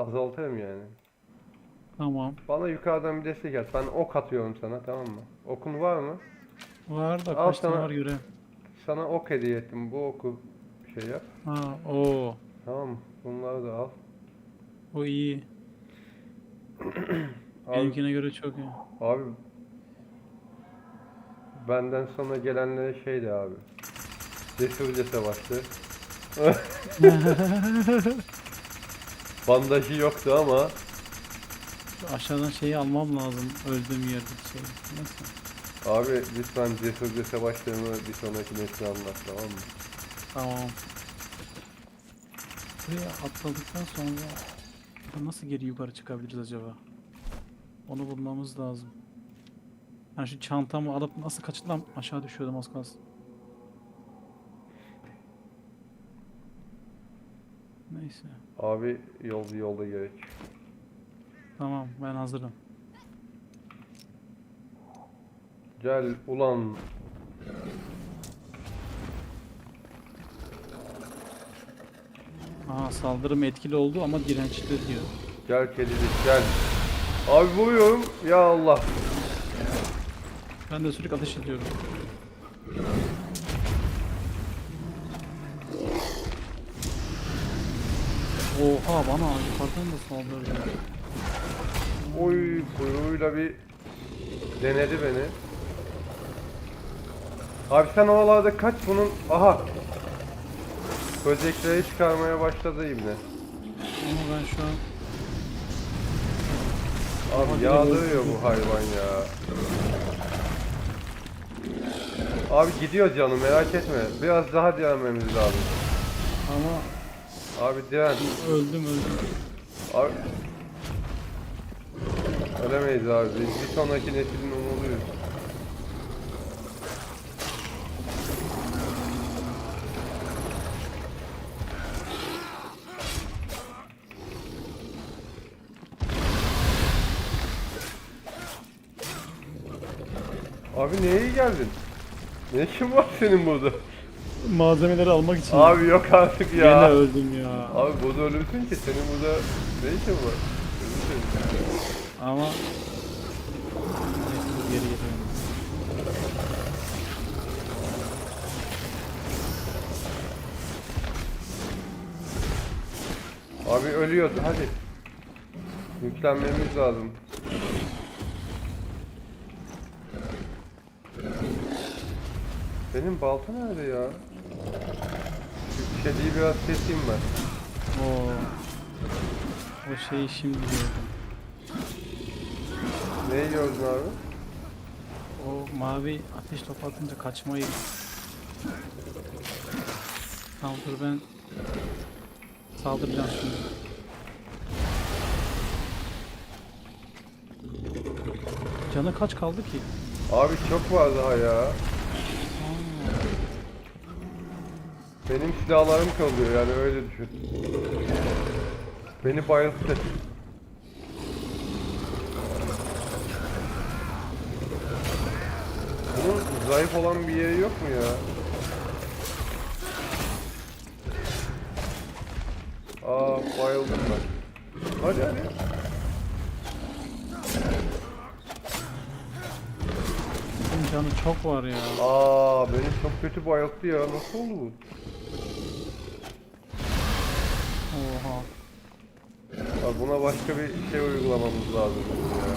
azaltırım yani. Tamam. Bana yukarıdan bir destek at. Ben ok atıyorum sana tamam mı? Okun var mı? Var da Al kaç tane sana. var göre. Sana ok hediye ettim. Bu oku şey yap. Ha o. Tamam mı? Bunları da al. O iyi. Abi, Benimkine göre çok iyi. abi benden sonra gelenlere şey de abi. Cesurca savaştı. Bandajı yoktu ama Aşağıdan şeyi almam lazım. Öldüğüm yerde şey. Neyse. abi lütfen cesurca savaştığımı bir sonraki nesle anlat tamam mı? Tamam. Buraya atladıktan sonra nasıl geri yukarı çıkabiliriz acaba? Onu bulmamız lazım. Ben şu çantamı alıp nasıl kaçılam aşağı düşüyordum az kalsın. Neyse. Abi yol yolda gerek. Tamam ben hazırım. Gel ulan. Aha saldırım etkili oldu ama dirençli diyor. Gel kedicik gel. Abi vuruyorum. Ya Allah. Ben de sürekli ateş ediyorum. Oha bana yukarıdan da saldırıyor. Oy kuyruğuyla bir denedi beni. Abi sen oralarda kaç bunun. Aha. Böcekleri çıkarmaya başladı ibne. Ama ben şu an Abi yağdırıyor bu hayvan ya. Abi gidiyor canım merak etme. Biraz daha direnmemiz lazım. ama Abi diren. öldüm öldüm. Abi. Ölemeyiz abi. Biz bir sonraki neslin umuduyuz. Abi neye geldin? Ne işin var senin burada? Malzemeleri almak için Abi yok artık ya. gene öldüm ya. Abi burada ölürsün ki senin burada ne işin var? Ama Neyse geri geliyorum. Abi ölüyordu hadi. Yüklenmemiz lazım. Benim balta nerede ya? Şu kediyi biraz keseyim ben. O o şeyi şimdi gördüm. Neyi gördün abi? O mavi ateş topu atınca kaçmayı Tamam dur ben saldıracağım şimdi. Canı kaç kaldı ki? Abi çok var daha ya. Benim silahlarım kalıyor yani öyle düşün. Beni bayılttı. Bunun zayıf olan bir yeri yok mu ya? Aa bayıldım ben. Hadi hadi. canı çok var ya. Aa beni çok kötü bayılttı ya. Nasıl oldu bu? Buna başka bir şey uygulamamız lazım ya.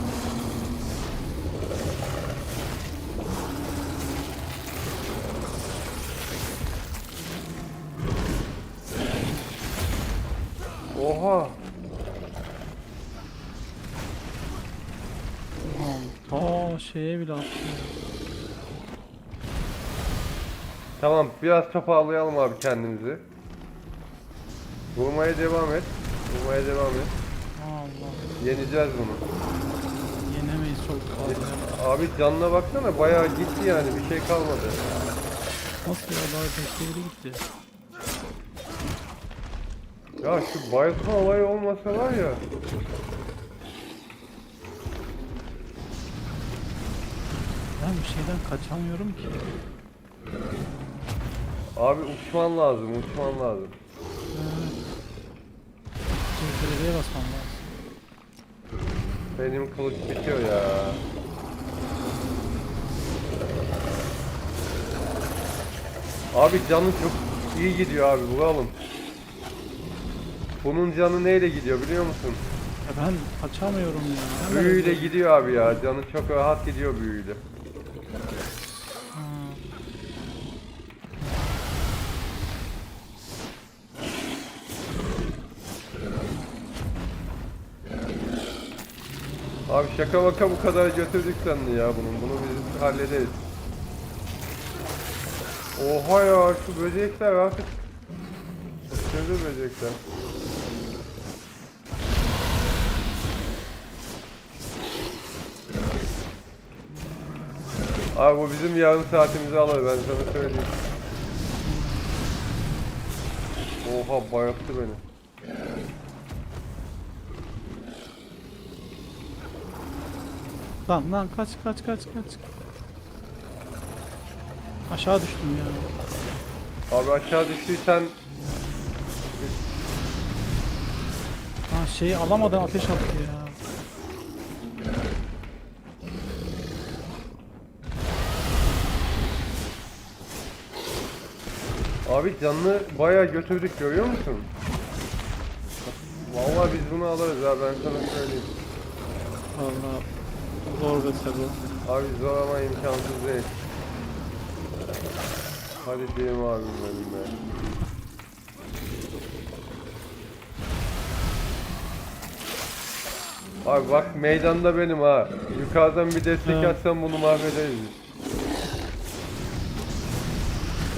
Oha! Aa şeye bile attı. Tamam biraz toparlayalım abi kendimizi. Vurmaya devam et. Vurmaya devam et. Yeneceğiz bunu. Yenemeyiz çok fazla. Abi canına baksana bayağı gitti yani bir şey kalmadı. Nasıl ya daha beşleri gitti. Ya şu bayıltma olayı olmasa var ya. Ben bir şeyden kaçamıyorum ki. Abi uçman lazım, uçman lazım. Evet. Belediye basmam lazım. Benim kılıç bitiyor ya. Abi canı çok iyi gidiyor abi vuralım. Bunun canı neyle gidiyor biliyor musun? Ya ben kaçamıyorum ya. Hemen Büyüyle gidiyor abi ya. Canı çok rahat gidiyor büyüyle. Abi şaka maka bu kadar götürdük sandı ya bunun. Bunu biz hallederiz. Oha ya şu böcekler artık. Aşırı böcekler. Abi bu bizim yarım saatimizi alır ben sana söyleyeyim. Oha bayılttı beni. Lan lan kaç kaç kaç kaç. Aşağı düştüm ya. Abi aşağı düştüysen Ha şeyi alamadan ateş attı ya. Abi canını bayağı götürdük görüyor musun? Vallahi biz bunu alırız ha ben sana söyleyeyim. Valla zor be Sebo. Abi zor ama imkansız değil. Hadi diyeyim abim benim be. Abi bak meydanda benim ha. Yukarıdan bir destek Evet. atsam bunu mahvederiz.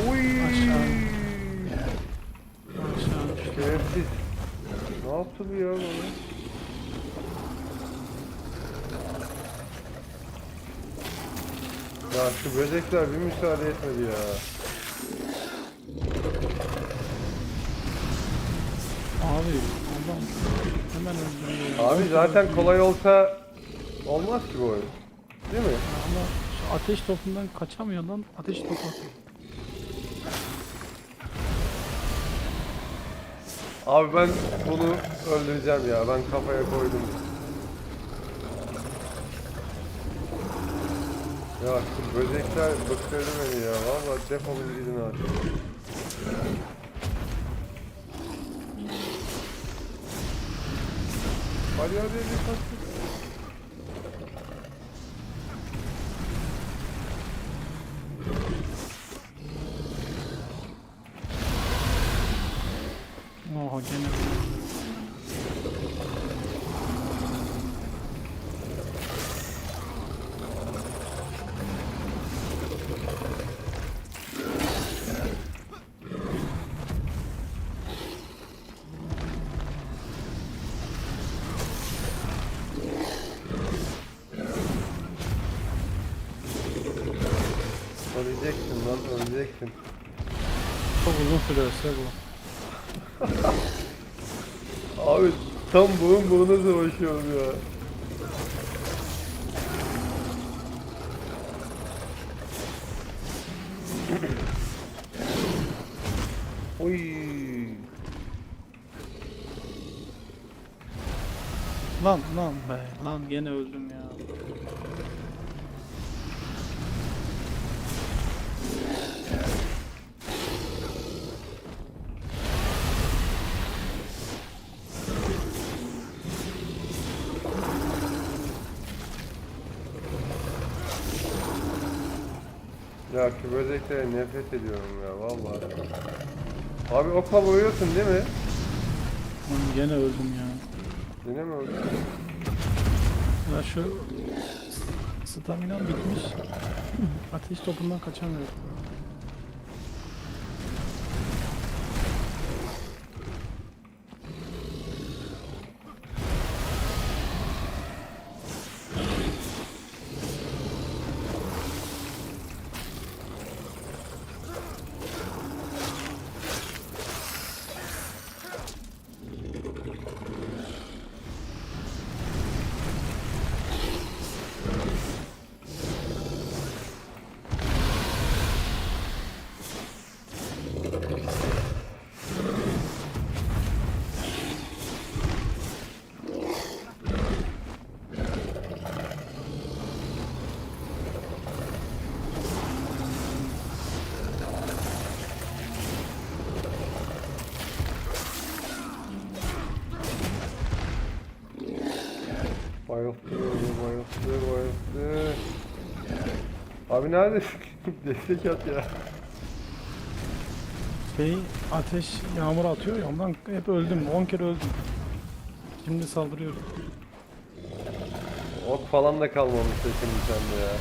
Uy. Aşağı. Şerefsiz. Ne yaptı bu ya bana? Ya şu böcekler bir müsaade etmedi ya. Abi adam hemen öldürüyor. Abi zaten kolay olsa olmaz ki bu oyun. Değil mi? Ama şu ateş topundan kaçamıyor lan. Ateş topu atıyor. Abi ben bunu öldüreceğim ya. Ben kafaya koydum. Ya şu böcekler bıktırdı beni ya. Valla defolun gidin artık. Hadi hadi hadi kaç. Oha Öleceksin lan öleceksin. Çok uzun sürerse bu. Abi tam burun buruna savaşıyorum ya. Oy. Lan lan be. Lan gene öldüm ya. Ya şu böceklere nefret ediyorum ya vallahi. Abi okla vuruyorsun değil mi? Lan gene öldüm ya. Yine mi öldün? Ya şu staminam bitmiş. Ateş topundan kaçamıyorum. Abi neredesin? Destek at ya. Şey ateş yağmur atıyor ya ondan hep öldüm. 10 kere öldüm. Şimdi saldırıyorum. Ok falan da kalmamış şimdi sende ya.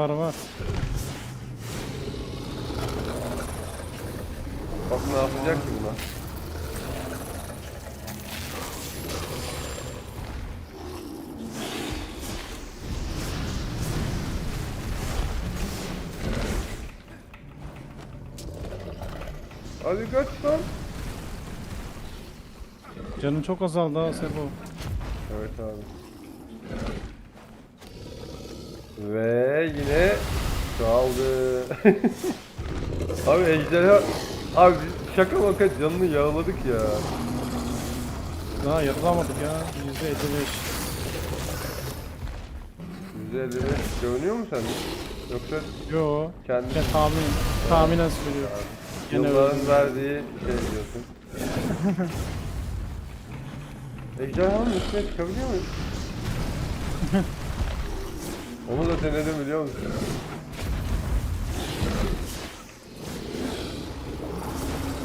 Var var. Bak ne yapacak ki buna? Kaç lan. Canım çok azaldı ha Sebo. Evet abi. Ve yine kaldı. abi ejderha... Abi biz şaka maka canını yağladık ya. Daha yarılamadık ya. %55. %55 görünüyor mu sende? Yoksa Yo. kendi Ben tahmin, tahminen söylüyorum. Gene yılların verdiği şey diyorsun. Ejderhanın üstüne çıkabiliyor muyuz? Onu da denedim biliyor musun?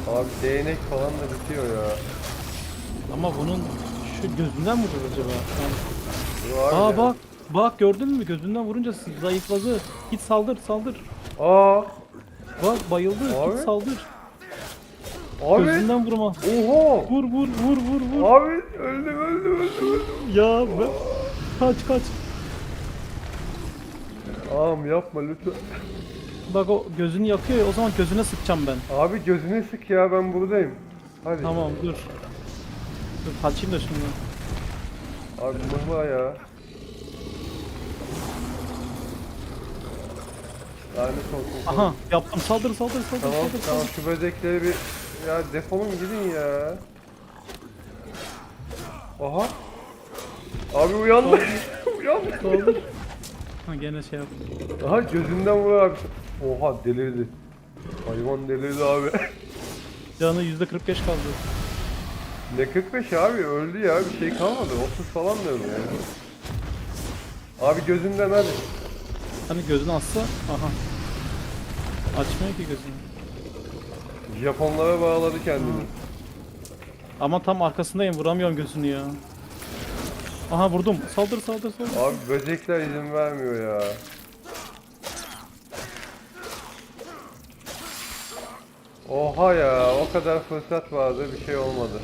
Abi değnek falan da bitiyor ya. Ama bunun şu gözünden mi vurur acaba? Yani- abi Aa ya. bak. Bak gördün mü? Gözünden vurunca zayıfladı. Git saldır saldır. Aa, Bak bayıldı. Abi. Git saldır. abi. Gözünden vurma. Oha. Vur vur vur vur vur. Abi öldüm öldüm öldüm öldüm. Ya be. Kaç kaç. Ağam yapma lütfen. Bak o gözünü yakıyor ya o zaman gözüne sıkacağım ben. Abi gözüne sık ya ben buradayım. Hadi. Tamam dur. Dur kaçayım da şimdi. Abi mıhla ya. Lanet olsun. Aha yaptım saldır saldır saldır Tamam saldır. tamam şu böcekleri bir ya defolun gidin ya. Aha. Abi uyandı. uyandı. Saldır. Ha gene şey yaptım. Aha gözünden vuruyor abi. Oha delirdi. Hayvan delirdi abi. Canı yüzde 45 kaldı. ne 45 abi öldü ya bir şey kalmadı. 30 falan da öldü yani. Abi gözünden hadi. Hani gözünü açsa aha. Açmıyor ki gözünü. Japonlara bağladı kendini. Ama tam arkasındayım vuramıyorum gözünü ya. Aha vurdum. Saldır saldır saldır. Abi böcekler izin vermiyor ya. Oha ya o kadar fırsat vardı bir şey olmadı.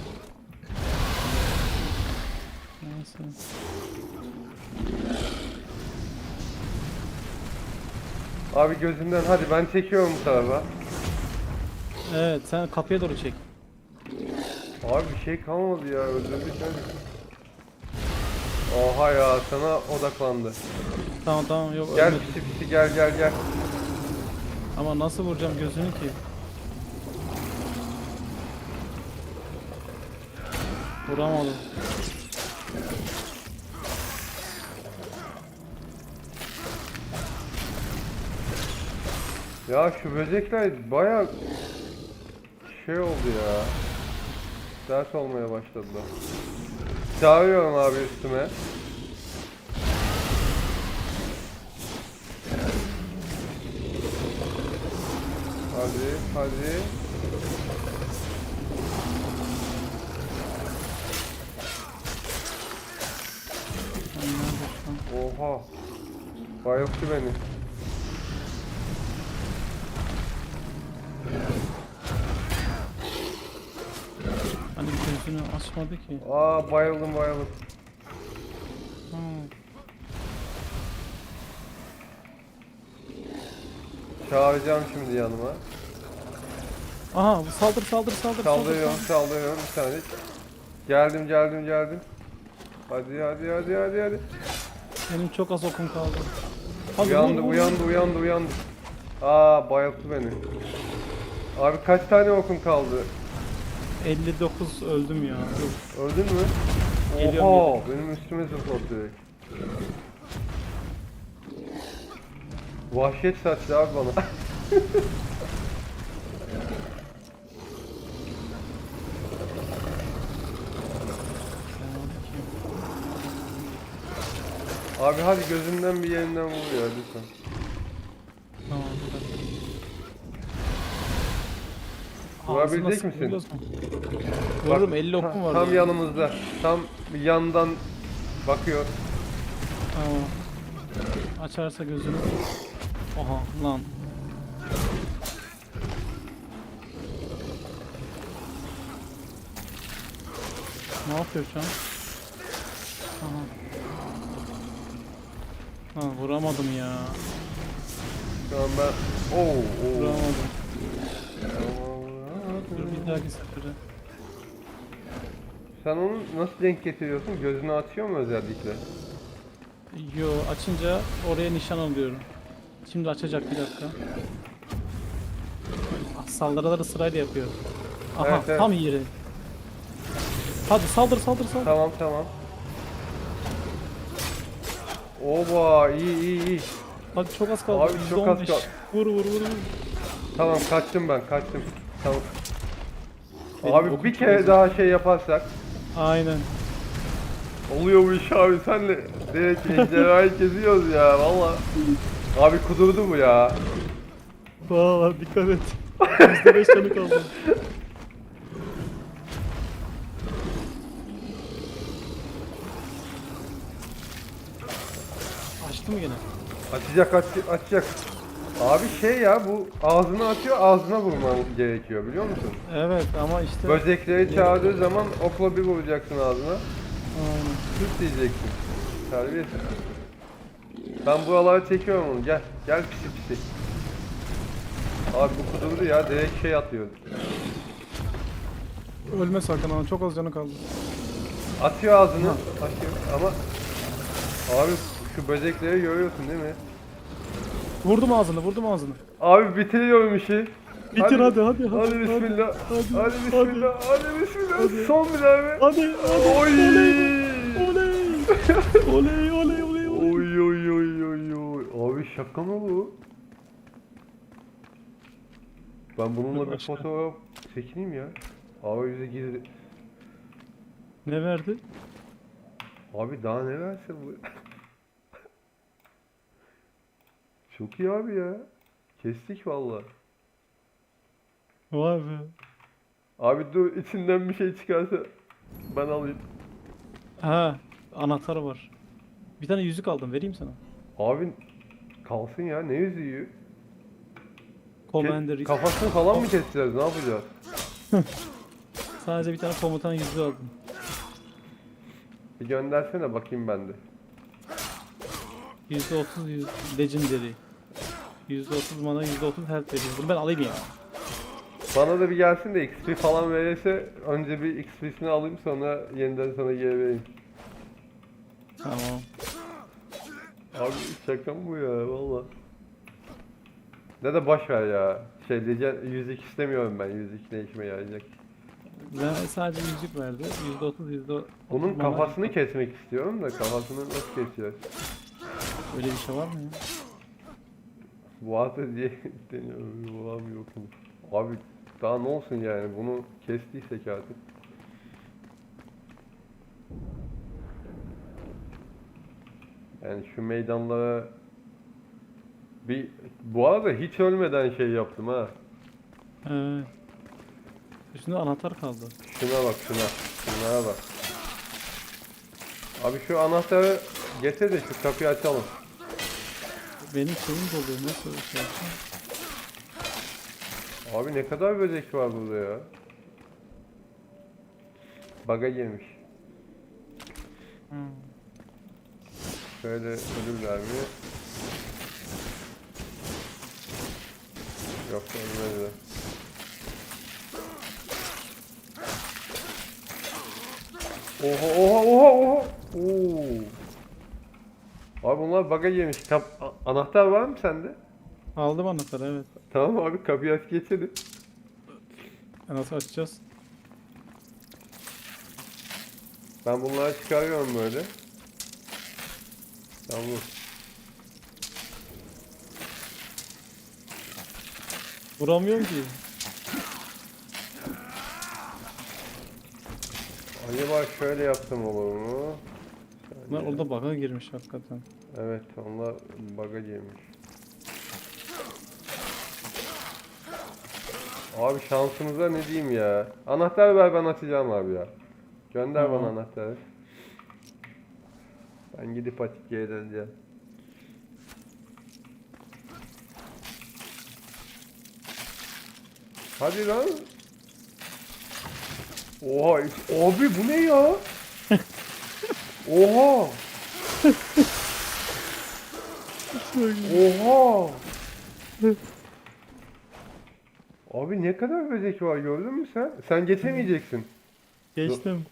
Neyse. Abi gözümden hadi ben çekiyorum bu tarafa. Evet sen kapıya doğru çek. Abi bir şey kalmadı ya öldürdük hadi. Oha ya sana odaklandı. Tamam tamam yok Gel ölmedi. pisi pisi gel gel gel. Ama nasıl vuracağım gözünü ki? Vuramadım. Ya şu böcekler baya şey oldu ya. Ders olmaya başladılar. Çağırıyorum abi üstüme. Hadi hadi. Oha. Bayılttı beni. Gözünü açmadı ki. Aa bayıldım bayıldım. Ha. Çağıracağım şimdi yanıma. Aha saldır saldır saldır saldır. Saldırıyorum saldır. saldırıyorum bir saniye. Geldim geldim geldim. Hadi hadi hadi hadi hadi. Benim çok az okum kaldı. Hadi Uyandı vur, uyandı uyandı uyandı. Aa bayılttı beni. Abi kaç tane okun kaldı? 59 öldüm ya. Dur. Öldün mü? Geliyorum, Oha benim üstüme zıpladı direkt. Vahşet saçtı abi bana. Abi hadi gözünden bir yerinden vur ya lütfen. Vurabilecek misin? Bak, Vururum 50 ta- okum var. Tam ya. yanımızda. Tam yandan bakıyor. Tamam. Açarsa gözünü. Oha lan. Ne yapıyor şu an? Aha. Ha, vuramadım ya. Şu an ben... Oo, oo. Vuramadım. Bir dahaki sefere. Sen onu nasıl denk getiriyorsun? Gözünü açıyor mu özellikle? Yo açınca oraya nişan alıyorum. Şimdi açacak bir dakika. Ah, Saldırıları sırayla yapıyor. Aha Evet, evet. tam yeri. Hadi saldır saldır saldır. Tamam tamam. Oba iyi iyi iyi. Hadi çok az kaldı. Abi, çok az %15. kaldı. Vur vur vur vur. Tamam kaçtım ben kaçtım. Tamam. Abi bir kere daha şey yaparsak Aynen. oluyor bu iş abi senle direkt ejderhayı keziyoruz ya valla. Abi kudurdu bu ya. Valla dikkat et. %5 canı kaldı. Açtı mı gene? Açacak aç, açacak. Abi şey ya bu ağzını açıyor ağzına vurman gerekiyor biliyor musun? Evet ama işte. Böcekleri çağırdığı zaman okla bir vuracaksın ağzına. Aynen. Tut diyeceksin. Terbiyesiz. Ben buralara çekiyorum onu. Gel. Gel pisi pisi. Abi bu kudurdu ya. Direkt şey atıyor. Ölme sakın ama çok az canı kaldı. Atıyor ağzını. Atıyor. Ama abi şu böcekleri görüyorsun değil mi? Vurdum ağzını, vurdum ağzını. Abi bitiriyorum işi. Bitir hadi hadi hadi. Hadi bismillah. hadi, Hadi, hadi. bismillah. Hadi, bismillah. Hadi. Son bir be. Hadi hadi. Oy. Oley. Oley oley oley oley. Oy oy oy oy oy. Abi şaka mı bu? Ben bununla bir fotoğraf çekeyim ya. Abi yüze gizli. Ne verdi? Abi daha ne verse bu? Çok iyi abi ya. Kestik valla. Vay be. Abi dur içinden bir şey çıkarsa ben alayım. Ha, anahtarı var. Bir tane yüzük aldım, vereyim sana. Abi kalsın ya ne yüzüğü? Commander. Ke- kafasını falan mı keseceğiz ne yapacağız? Sadece bir tane komutan yüzüğü aldım. Bir göndersene bakayım ben de. %30 yüz, legendary. %30 mana, %30 health veriyor. Bunu ben alayım ya. Bana da bir gelsin de XP falan verirse önce bir XP'sini alayım sonra yeniden sana geri vereyim. Tamam. Abi şaka mı bu ya valla. Ne de boş ver ya. Şey diyeceğim yüzük istemiyorum ben yüzük ne işime yarayacak. Ben sadece yüzük verdi. %30, %30 Bunun mana- kafasını kesmek istiyorum da kafasını nasıl keseceğiz? Öyle bir şey var mı ya? Vardı diye deniyorum. Var mı yok? Abi daha ne olsun yani bunu kestiysek artık. Yani şu meydanlara bir bu arada hiç ölmeden şey yaptım ha. Evet. Üstünde anahtar kaldı. Şuna bak şuna. Şunlara bak. Abi şu anahtarı getir de şu kapıyı açalım. Benim şeyim doluyor. Nasıl bir şey? Abi ne kadar böcek var burada ya. Baga girmiş. Hmm. Şöyle ölürler mi? Yok ölmediler. Oha oha oha oha. Oo. Abi bunlar baga girmiş. Kap anahtar var mı sende? Aldım anahtarı evet. Tamam abi kapıyı aç geçelim. E, Nasıl açacağız? Ben bunları çıkarıyorum böyle. Tamam. Vuramıyorum ki. Acaba şöyle yapsam olur mu? Bunlar orada bug'a girmiş hakikaten. Evet onlar bug'a girmiş. Abi şansımıza ne diyeyim ya. Anahtar ver ben açacağım abi ya. Gönder bana Tamam. anahtarı. Ben gidip geri döneceğim. Hadi lan. Oha abi bu ne ya? Oha. Oha. Abi ne kadar böcek var gördün mü sen? Sen geçemeyeceksin. Geçtim.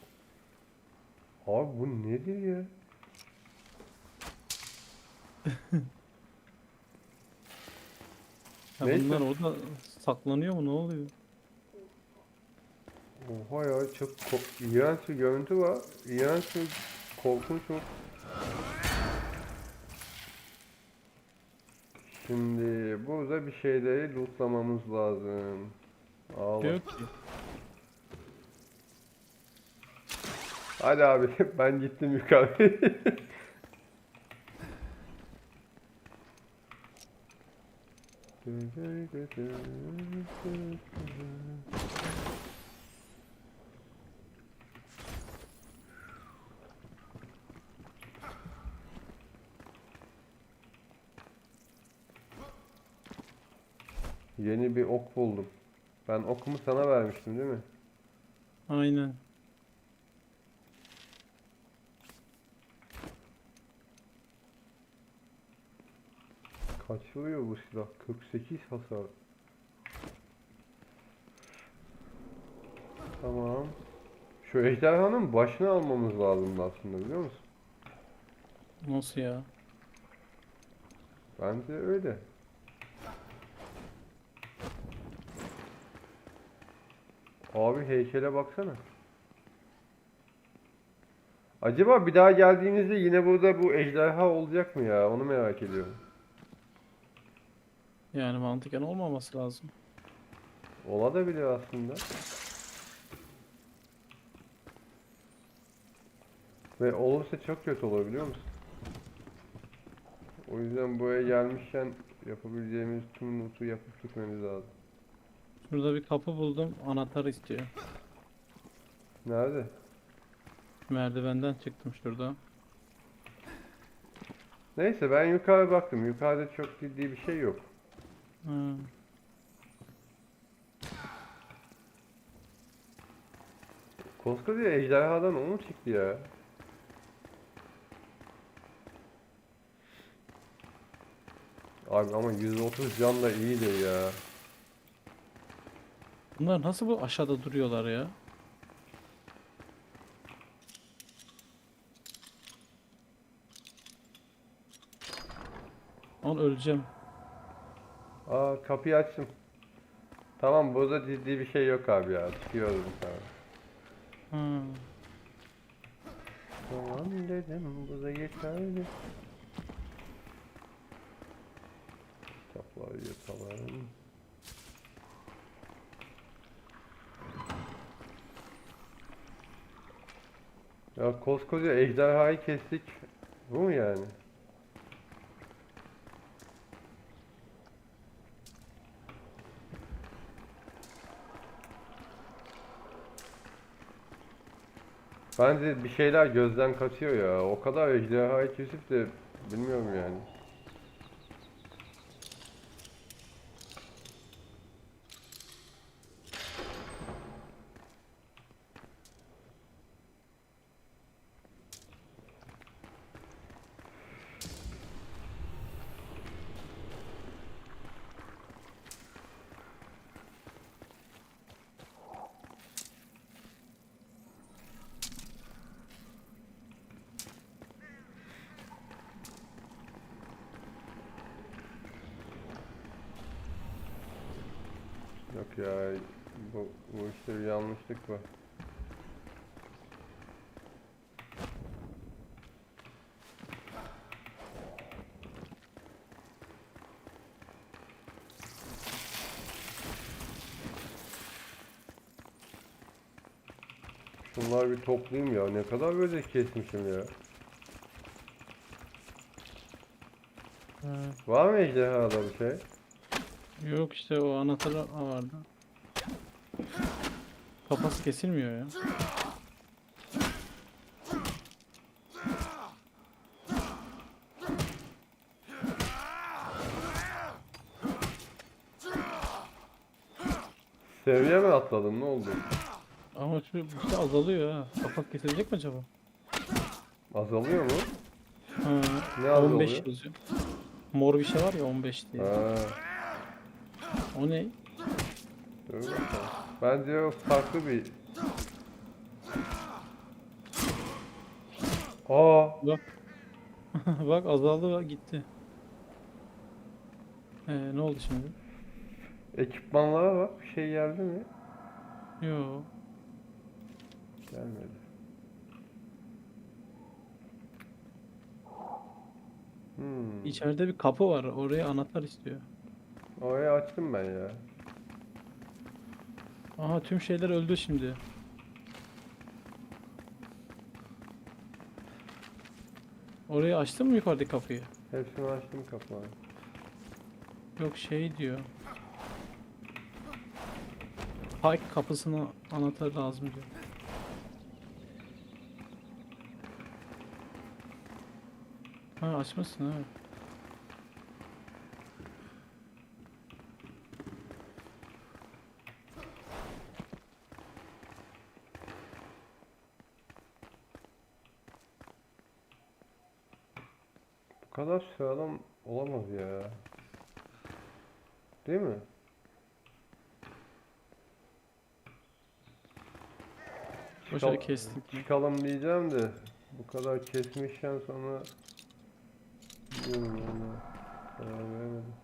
Abi bu nedir ya? Ya Neyse. bunlar orada saklanıyor mu ne oluyor? Oha ya çok ko- iğrenç bir görüntü var. İğrenç bir korkunç bir... Şimdi burada bir şeyleri lootlamamız lazım. Yok ki. Hadi abi ben gittim yukarı. Yeni bir ok buldum. Ben okumu sana vermiştim değil mi? Aynen. Kaç vuruyor bu silah? 48 hasar. Tamam. Şu ejderhanın başını almamız lazımdı aslında biliyor musun? Nasıl ya? Bence öyle. Abi heykele baksana. Acaba bir daha geldiğimizde yine burada bu ejderha olacak mı ya? Onu merak ediyorum. Yani mantıken olmaması lazım. Ola da bilir aslında. Ve olursa çok kötü olur biliyor musun? O yüzden buraya gelmişken yapabileceğimiz tüm loot'u yapıp gitmemiz lazım. Şurada bir kapı buldum. Anahtar istiyor. Nerede? Merdivenden çıktım şurada. Neyse ben yukarı baktım. Yukarıda çok ciddi bir şey yok. Ha. Koskoca ejderhadan o mu çıktı ya? Abi ama 130 can da iyidir ya. Bunlar nasıl bu aşağıda duruyorlar ya? An öleceğim. Aa kapıyı açtım. Tamam burada ciddi bir şey yok abi ya. Çıkıyoruz bir tane. Ha. Tamam dedim bu da yeterli. Kitapları yutalım. Ya koskoca ejderhayı kestik. Bu mu yani? Bence bir şeyler gözden kaçıyor ya. O kadar ejderhayı kesip de bilmiyorum yani. Yok ya bu, bu işte bir yanlışlık var. Şunlar bir toplayayım ya. Ne kadar böyle kesmişim ya. Hmm. Var mı ejderhada bir şey? Yok işte o anahtarı vardı. Kafası kesilmiyor ya. Seviye mi atladın ne oldu? Ama şu bu şey azalıyor ha. Kapak kesilecek mi acaba? Azalıyor mu? Ha, Ne 15 azalıyor? yazıyor. Mor bir şey var ya 15 diye. Ha, O ne? dur bakalım. Bence o farklı bir... Aa, Bak. Bak azaldı bak gitti. Ee, ne oldu şimdi? ekipmanlara bak bir şey geldi mi? Yo. Gelmedi. Hmm. İçeride bir kapı var. Oraya anahtar istiyor. Orayı açtım ben ya. Aha tüm şeyler öldü şimdi. Orayı açtın mı yukarıdaki kapıyı? Hepsini açtım kapıları. Yok şey diyor. Pike kapısına anahtar lazım diyor. Ha açmışsın evet. Kadar sıradan olamaz ya. Değil mi? Boşuna Çıkal- kestik. Çıkalım diyeceğim de bu kadar kesmişten sonra bilmiyorum yani. Karar veremedim.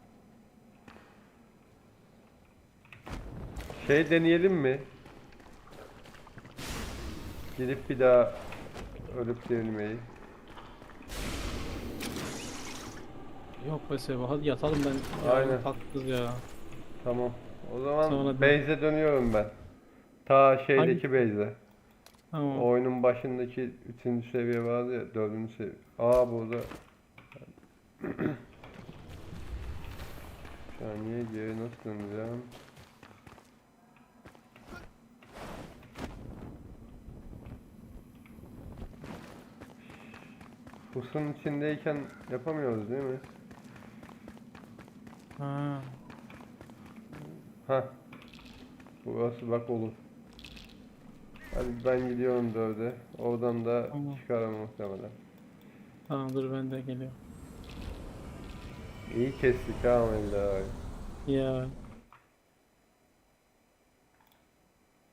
Şey deneyelim mi? Gidip bir daha ölüp dirilmeyi. Yok be Seba hadi yatalım ben. Aynen. Kalktız ya. Tamam. O zaman Sonra base'e dönüyorum ben. Ta şeydeki base'e. Tamam. Oyunun başındaki 3. seviye vardı ya 4. seviye. Aa burada. Saniye geri nasıl döneceğim? Pusunun içindeyken yapamıyoruz değil mi? Ha. Ha. Burası bak olur. Hadi ben gidiyorum dörde. Oradan da Tamam. çıkarım muhtemelen. Tamam dur ben de geliyorum. İyi kestik ha Melda abi. Ya